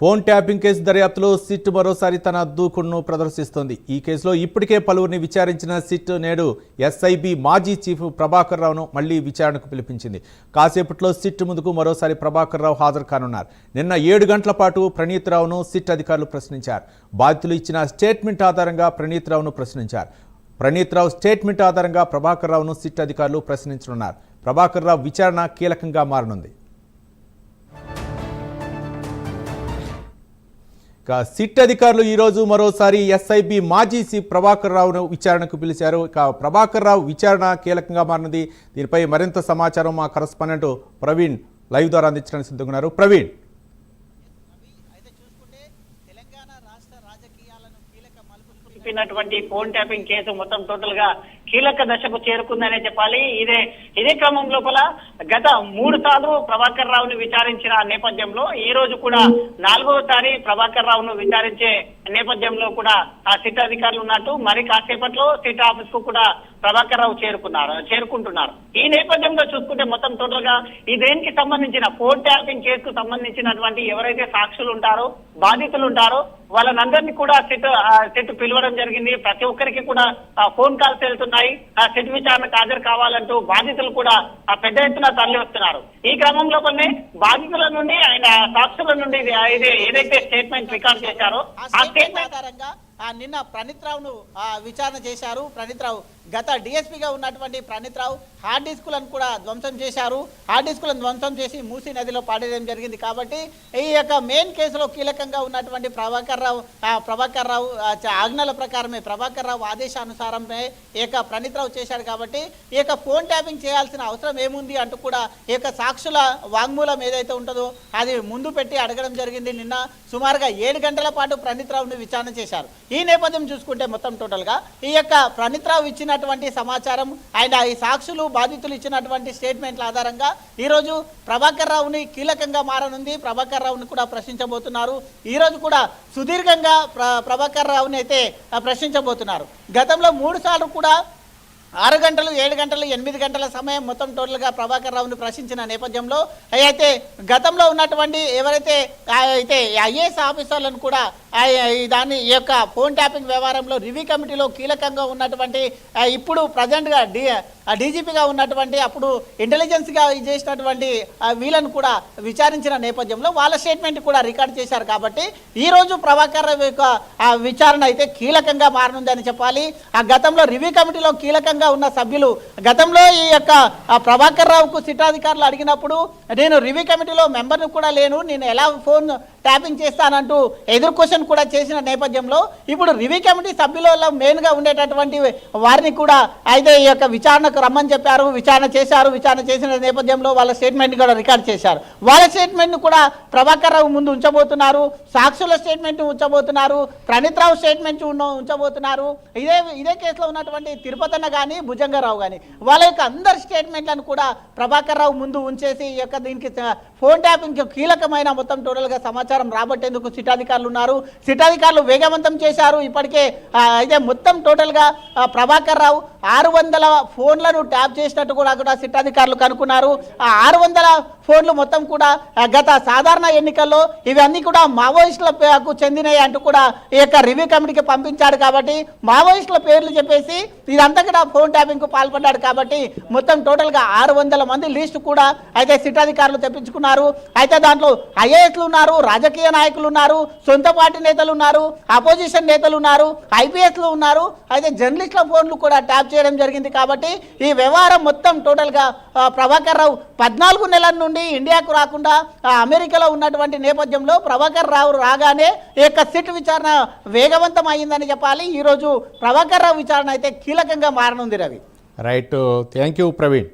Phone tapping case దర్యాప్తులో SIT మరోసారి తన దూకుడును ప్రదర్శిస్తోంది. ఈ కేసులో ఇప్పటికే పలువురిని విచారించిన సిట్ నేడు ఎస్ఐబి మాజీ చీఫ్ ప్రభాకర్ రావును మళ్ళీ విచారణకు పిలిపించింది. కాసేపట్లో సిట్ ముందుకు మరోసారి ప్రభాకర్ రావు హాజరు కానున్నారు. నిన్న ఏడు గంటల పాటు ప్రణీత్ రావును సిట్ అధికారులు ప్రశ్నించారు. బాధితులు ఇచ్చిన స్టేట్మెంట్ ఆధారంగా ప్రణీత్ రావును ప్రశ్నించారు. ప్రణీత్ రావు స్టేట్మెంట్ ఆధారంగా ప్రభాకర్ రావును సిట్ అధికారులు ప్రశ్నించనున్నారు. ప్రభాకర్ రావు విచారణ కీలకంగా మారనుంది. ఇక సిట్ అధికారులు ఈరోజు మరోసారి ఎస్ఐబి మాజీ సి ప్రభాకర్ రావును విచారణకు పిలిచారు. ఇక ప్రభాకర్ రావు విచారణ కీలకంగా మారినది. దీనిపై మరింత సమాచారం మా కరస్పాండెంట్ ప్రవీణ్ లైవ్ ద్వారా అందించడానికి సిద్ధంగా ఉన్నారు. ప్రవీణ్. చెప్పినటువంటి ఫోన్ ట్యాపింగ్ కేసు మొత్తం టోటల్గా కీలక దశకు చేరుకుందనే చెప్పాలి. ఇదే ఇదే క్రమం లోపల గత మూడు సార్లు ప్రభాకర్ రావును విచారించిన నేపథ్యంలో ఈ రోజు కూడా నాలుగోసారి ప్రభాకర్ రావును విచారించే నేపథ్యంలో కూడా ఆ సిట్ అధికారులు ఉన్నట్టు మరి కాసేపట్లో సిట్ ఆఫీస్కు కూడా ప్రభాకర్ రావు చేరుకున్నారు చేరుకుంటున్నారు. ఈ నేపథ్యంలో చూసుకుంటే మొత్తం టోటల్గా ఈ దేనికి సంబంధించిన ఫోన్ ట్యాపింగ్ కేసుకు సంబంధించినటువంటి ఎవరైతే సాక్షులు ఉంటారో బాధితులు ఉంటారో వాళ్ళనందరినీ కూడా సిట్ సెట్ పిలవడం జరిగింది. ప్రతి ఒక్కరికి కూడా ఫోన్ కాల్స్ వెళ్తున్నాయి. ఆ సెట్ విచారణకు హాజరు కావాలంటూ బాధితులు కూడా ఆ, పెద్ద ఎత్తున తరలి వస్తున్నారు ఈ క్రమంలో కొన్ని బాధితుల నుండి ఆయన సాక్షుల నుండి ఇది ఏదైతే స్టేట్మెంట్ రికార్డ్ చేశారో ఆ స్టేట్మెంట్ నిన్న ప్రణీత్ రావును ఆ, విచారణ చేశారు. ప్రణీత్ రావు గత డిఎస్పీగా ఉన్నటువంటి ప్రణీత్ రావు హార్డ్ డిస్కులను కూడా ధ్వంసం చేశారు. హార్డ్ డిస్కులను ధ్వంసం చేసి మూసీ నదిలో పాడేయడం జరిగింది కాబట్టి ఈ యొక్క మెయిన్ కేసులో కీలకంగా ఉన్నటువంటి ప్రభాకర్ రావు ప్రభాకర్ రావు ఆజ్ఞల ప్రకారమే ప్రభాకర్ రావు ఆదేశానుసారమే ఈ యొక్క ప్రణీత్ రావు చేశాడు కాబట్టి ఈ యొక్క ఫోన్ ట్యాపింగ్ చేయాల్సిన అవసరం ఏముంది అంటూ కూడా ఈ యొక్క సాక్షుల వాంగ్మూలం ఏదైతే ఉంటుందో అది ముందు పెట్టి అడగడం జరిగింది. నిన్న సుమారుగా ఏడు గంటల పాటు ప్రణీత్ రావుని విచారణ చేశారు. ఈ నేపథ్యం చూసుకుంటే మొత్తం టోటల్గా ఈ యొక్క ప్రణీత్ రావు ఇచ్చినటువంటి సమాచారం అండ్ ఈ సాక్షులు బాధితులు ఇచ్చినటువంటి స్టేట్మెంట్ల ఆధారంగా ఈరోజు ప్రభాకర్ రావుని కీలకంగా మారనుంది. ప్రభాకర్ రావుని కూడా ప్రశ్నించబోతున్నారు. ఈరోజు కూడా సుదీర్ఘంగా ప్ర ప్రభాకర్ రావుని అయితే ప్రశ్నించబోతున్నారు. గతంలో మూడు సార్లు కూడా ఆరు గంటలు ఏడు గంటలు ఎనిమిది గంటల సమయం మొత్తం టోటల్గా ప్రభాకర్ రావును ప్రశ్నించిన నేపథ్యంలో అయితే గతంలో ఉన్నటువంటి ఎవరైతే అయితే ఐఏఎస్ ఆఫీసర్లను కూడా దాని ఈ దాన్ని ఈ యొక్క ఫోన్ ట్యాపింగ్ వ్యవహారంలో రివ్యూ కమిటీలో కీలకంగా ఉన్నటువంటి ఇప్పుడు ప్రజెంట్గా డి డీజీపీగా ఉన్నటువంటి అప్పుడు ఇంటెలిజెన్స్గా చేసినటువంటి వీళ్ళను కూడా విచారించిన నేపథ్యంలో వాళ్ళ స్టేట్మెంట్ కూడా రికార్డ్ చేశారు కాబట్టి ఈ రోజు ప్రభాకర్ రావు యొక్క ఆ విచారణ అయితే కీలకంగా మారనుందని చెప్పాలి. ఆ గతంలో రివ్యూ కమిటీలో కీలకంగా ఉన్న సభ్యులు. గతంలో ఈ యొక్క ప్రభాకర్ రావుకు సిట్టాధికారులు అడిగినప్పుడు నేను రివ్యూ కమిటీలో మెంబర్ను కూడా లేను నేను ఎలా ఫోన్ ట్యాపింగ్ చేస్తానంటూ ఎదురు క్వశ్చన్ కూడా చేసిన నేపథ్యంలో ఇప్పుడు రివ్యూ కమిటీ సభ్యులలో మెయిన్గా ఉండేటటువంటి వారిని కూడా అయితే ఈ యొక్క విచారణకు రమ్మని చెప్పారు విచారణ చేశారు విచారణ చేసిన నేపథ్యంలో వాళ్ళ స్టేట్మెంట్ కూడా రికార్డ్ చేశారు. వాళ్ళ స్టేట్మెంట్ను కూడా ప్రభాకర్ రావు ముందు ఉంచబోతున్నారు సాక్షుల స్టేట్మెంట్ ఉంచబోతున్నారు ప్రణీత్రావు స్టేట్మెంట్ ఉంచబోతున్నారు. ఇదే ఇదే కేసులో ఉన్నటువంటి తిరుపతన్న కానీ భుజంగరావు కానీ వాళ్ళ యొక్క అందరి స్టేట్మెంట్లను కూడా ప్రభాకర్ రావు ముందు ఉంచేసి ఈ యొక్క దీనికి ఫోన్ ట్యాపింగ్ కీలకమైన మొత్తం టోటల్గా సమాచారం రాబట్టేందుకు సిటాధికారులు ఉన్నారు. సిటాధికారులు వేగవంతం చేశారు. ఇప్పటికే అయితే మొత్తం టోటల్గా ప్రభాకర్ రావు ఆరు వందల ఫోన్లను ట్యాప్ చేసినట్టు కూడా కూడా సిట్టాధికారులు కనుక్కున్నారు. ఆ ఆరు వందల ఫోన్లు మొత్తం కూడా గత సాధారణ ఎన్నికల్లో ఇవన్నీ కూడా మావోయిస్టులకు చెందినవి అంటూ కూడా ఈ యొక్క రివ్యూ కమిటీకి పంపించాడు కాబట్టి మావోయిస్టుల పేర్లు చెప్పేసి ఇదంతా కూడా ఫోన్ ట్యాపింగ్కు పాల్పడ్డాడు కాబట్టి మొత్తం టోటల్గా ఆరు వందల మంది లిస్టు కూడా అయితే సిట్టాధికారులు తెప్పించుకున్నారు. అయితే దాంట్లో ఐఏఎస్లు ఉన్నారు రాజకీయ నాయకులు ఉన్నారు సొంత పార్టీ నేతలు ఉన్నారు అపోజిషన్ నేతలు ఉన్నారు ఐపీఎస్లు ఉన్నారు. అయితే జర్నలిస్టుల ఫోన్లు కూడా ట్యాప్ చేయడం జరిగింది కాబట్టి ఈ వ్యవహారం మొత్తం టోటల్గా ప్రభాకర్ రావు పద్నాలుగు నెలల నుండి ఇండియాకు రాకుండా అమెరికాలో ఉన్నటువంటి నేపథ్యంలో ప్రభాకర్ రావు రాగానే యొక్క సిట్ విచారణ వేగవంతం అయిందని చెప్పాలి. ఈరోజు ప్రభాకర్ రావు విచారణ అయితే కీలకంగా మారనుంది Ravi. Right thank you Praveen.